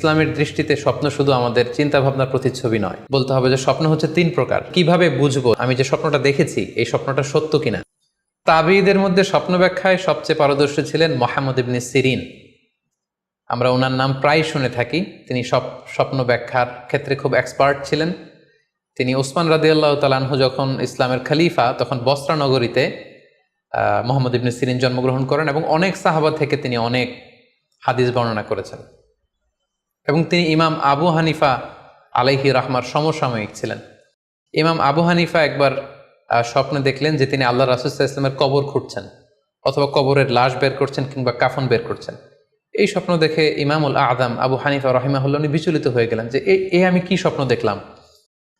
ইসলামের দৃষ্টিতে স্বপ্ন শুধু আমাদের চিন্তা ভাবনার প্রতিচ্ছবি নয়। বলতে হবে যে স্বপ্ন হচ্ছে তিন প্রকার। কীভাবে বুঝব আমি যে স্বপ্নটা দেখেছি, এই স্বপ্নটা সত্য কিনা? তাবিদের মধ্যে স্বপ্ন ব্যাখ্যায় সবচেয়ে পারদর্শী ছিলেন মোহাম্মদ ইবনে সিরিন। আমরা ওনার নাম প্রায় শুনে থাকি। তিনি সব স্বপ্ন ব্যাখ্যার ক্ষেত্রে খুব এক্সপার্ট ছিলেন। তিনি ওসমান রাদিয়াল্লাহ তালানহু যখন ইসলামের খলিফা, তখন বস্ত্রা নগরীতে মোহাম্মদ ইবনে সিরিন জন্মগ্রহণ করেন এবং অনেক সাহাবা থেকে তিনি অনেক হাদিস বর্ণনা করেছেন। এবং তিনি ইমাম আবু হানিফা আলাইহি রাহমার সমসাময়িক ছিলেন। ইমাম আবু হানিফা একবার স্বপ্নে দেখলেন যে তিনি আল্লাহ রাসুল্লাহ ইসলামের কবর খুঁড়ছেন অথবা কবরের লাশ বের করছেন কিংবা কাফন বের করছেন। এই স্বপ্ন দেখে ইমামুল আদম আবু হানিফা রহিমাহুল্লাহ উনি বিচলিত হয়ে গেলেন যে, এ এ আমি কি স্বপ্ন দেখলাম?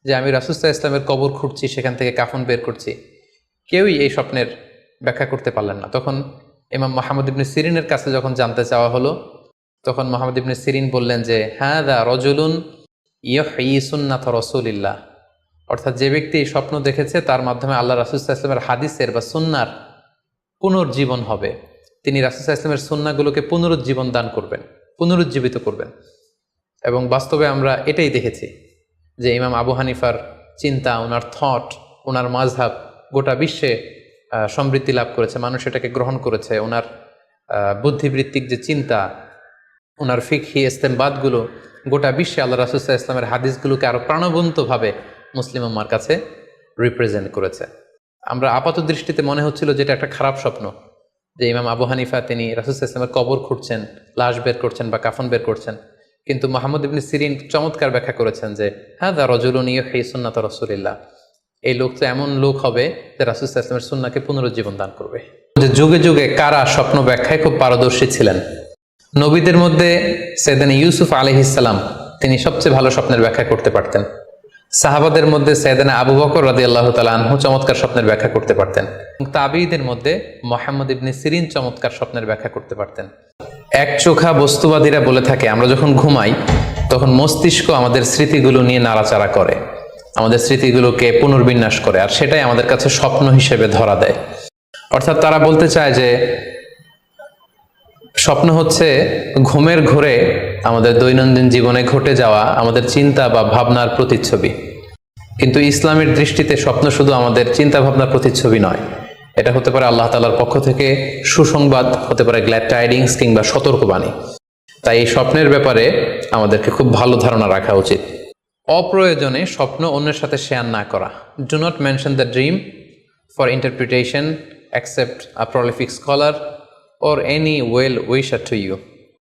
যে আমি রাসুস্তা ইসলামের কবর খুঁড়ছি, সেখান থেকে কাফন বের করছি। কেউই এই স্বপ্নের ব্যাখ্যা করতে পারলেন না। তখন ইমাম মাহমুদ ইবনে সিরিনের কাছে যখন জানতে চাওয়া হলো তখন মোহাম্মদ ইবনে সিরিন বললেন যে হ্যাঁ দা রজুলুন ইয়হি সুন্নাথ রসুলিল্লাহ। অর্থাৎ যে ব্যক্তি স্বপ্ন দেখেছে, তার মাধ্যমে আল্লাহ রাসুস্তা ইসলামের হাদিসের বা সুন্নার পুনর্জীবন হবে। তিনি রাসুস্তা ইসলামের সুন্নাগুলোকে পুনরুজ্জীবন দান করবেন, পুনরুজ্জীবিত করবেন। এবং বাস্তবে আমরা এটাই দেখেছি যে ইমাম আবু হানিফার চিন্তা, ওনার থট ওনার মাঝহাব গোটা বিশ্বে সমৃদ্ধি লাভ করেছে। মানুষ এটাকে গ্রহণ করেছে। ওনার বুদ্ধিবৃত্তিক যে চিন্তা ওনার ফিকহি ইস্তেমবাদগুলো গোটা বিশ্বে আল্লাহ রাসুল্লাহ ইসলামের হাদিসগুলোকে আরও প্রাণবন্তভাবে মুসলিম উম্মার কাছে রিপ্রেজেন্ট করেছে। আমরা আপাত দৃষ্টিতে মনে হচ্ছিল যে এটা একটা খারাপ স্বপ্ন, যে ইমাম আবু হানিফা তিনি রাসুল্লাহ ইসলামের কবর খুঁড়ছেন, লাশ বের করছেন বা কাফন বের করছেন। কিন্তু মোহাম্মদ ইবনে সিরিন চমৎকার ব্যাখ্যা করেছেন যে হ্যাঁ দা রজুলনীয় হে সুন্নাত রসুলিল্লাহ। এই লোক তো এমন লোক হবে যে রাসুল্লাহ ইসলামের সুন্নাকে পুনরুজ্জীবন দান করবে। যে যুগে যুগে কারা স্বপ্ন ব্যাখ্যায় খুব পারদর্শী ছিলেন? নবীদের মধ্যে সেদিন ইউসুফ আলহিসাল্লাম তিনি সবচেয়ে ভালো স্বপ্নের ব্যাখ্যা করতে পারতেন। সাহাবাদের মধ্যে সৈয়দানা আবু বকর রাদি আল্লাহ আনহু চমৎকার স্বপ্নের ব্যাখ্যা করতে পারতেন তাবিদের মধ্যে মোহাম্মদ ইবনে সিরিন চমৎকার স্বপ্নের ব্যাখ্যা করতে পারতেন। এক চোখা বস্তুবাদীরা বলে থাকে, আমরা যখন ঘুমাই, তখন মস্তিষ্ক আমাদের স্মৃতিগুলো নিয়ে নাড়াচাড়া করে। আমাদের স্মৃতিগুলোকে পুনর্বিন্যাস করে, আর সেটাই আমাদের কাছে স্বপ্ন হিসেবে ধরা দেয়। অর্থাৎ তারা বলতে চায় যে স্বপ্ন হচ্ছে ঘুমের ঘোরে আমাদের দৈনন্দিন জীবনে ঘটে যাওয়া আমাদের চিন্তা বা ভাবনার প্রতিচ্ছবি। কিন্তু ইসলামের দৃষ্টিতে স্বপ্ন শুধু আমাদের চিন্তা ভাবনার প্রতিচ্ছবি নয়। এটা হতে পারে আল্লাহ তালার পক্ষ থেকে সুসংবাদ, হতে পারে গ্ল্যাড টাইডিংস কিংবা সতর্কবাণী। তাই এই স্বপ্নের ব্যাপারে আমাদেরকে খুব ভালো ধারণা রাখা উচিত। অপ্রয়োজনে স্বপ্ন অন্যের সাথে শেয়ার না করা। Do not mention the dream for interpretation accept a prolific scholar or any well wisher to you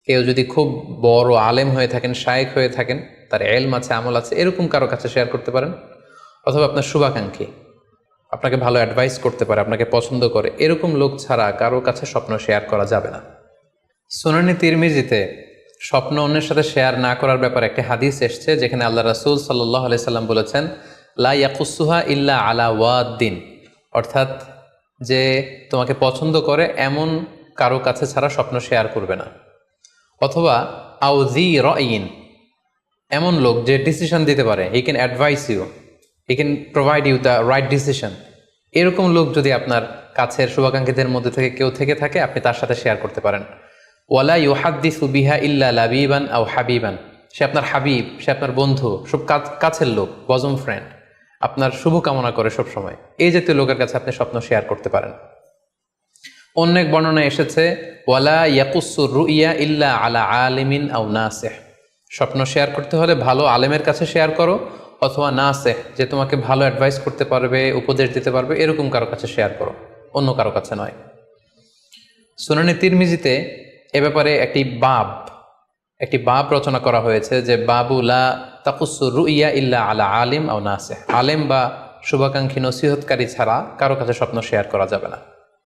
কেউ যদি খুব বড় আলেম হয়ে থাকেন শায়েক হয়ে থাকেন, তার এলম আছে, আমল আছে, এরকম কারও কাছে শেয়ার করতে পারেন? অথবা আপনার শুভাকাঙ্ক্ষী, আপনাকে ভালো অ্যাডভাইস করতে পারে, আপনাকে পছন্দ করে, এরকম লোক ছাড়া কারও কাছে স্বপ্ন শেয়ার করা যাবে না। সোনানি তিরমিজিতে স্বপ্ন অন্যের সাথে শেয়ার না করার ব্যাপারে একটি হাদিস এসছে, যেখানে আল্লাহ রাসুল সাল্লাহ আলি সাল্লাম বলেছেন, লা ইয়াকুসুহা ইল্লা আলা ওয়াদ্দিন। অর্থাৎ যে তোমাকে পছন্দ করে, এমন কারও কাছে ছাড়া স্বপ্ন শেয়ার করবে না। অথবা আউজি রইন এমন লোক যে ডিসিশন দিতে পারে he can advise you he can provide you the right decision এরকম লোক যদি আপনার কাছের শুভাকাঙ্ক্ষীদের মধ্যে থেকে কেউ থেকে থাকে, আপনি তার সাথে শেয়ার করতে পারেন। ওয়ালা ইউ ইউহাদ্দিস বিহা ইল্লা লাবিবান আও হাবিবান সে আপনার হাবিব, সে আপনার বন্ধু, সব কাছ- কাছের লোক বজম ফ্রেন্ড আপনার শুভ কামনা করে সব সময় এই জাতীয় লোকের কাছে আপনি স্বপ্ন শেয়ার করতে পারেন। অন্য এক বর্ণনা এসেছে, ওয়ালা ইয়াকুসু রুইয়া ইল্লা আলা আলিমিন আও নাসেহ। স্বপ্ন শেয়ার করতে হলে ভালো আলেমের কাছে শেয়ার করো, অথবা নাসেহ, যে তোমাকে ভালো অ্যাডভাইস করতে পারবে, উপদেশ দিতে পারবে, এরকম কারও কাছে শেয়ার করো, অন্য কারও কাছে নয়। সুনানি তিরমিজিতে এ ব্যাপারে একটি বাব একটি বাব রচনা করা হয়েছে যে বাবুলা তাকুসু রুইয়া ইল্লা আলা আলিম আও নাসেহ। আলেম বা শুভাকাঙ্ক্ষী নসিহতকারী ছাড়া কারও কাছে স্বপ্ন শেয়ার করা যাবে না।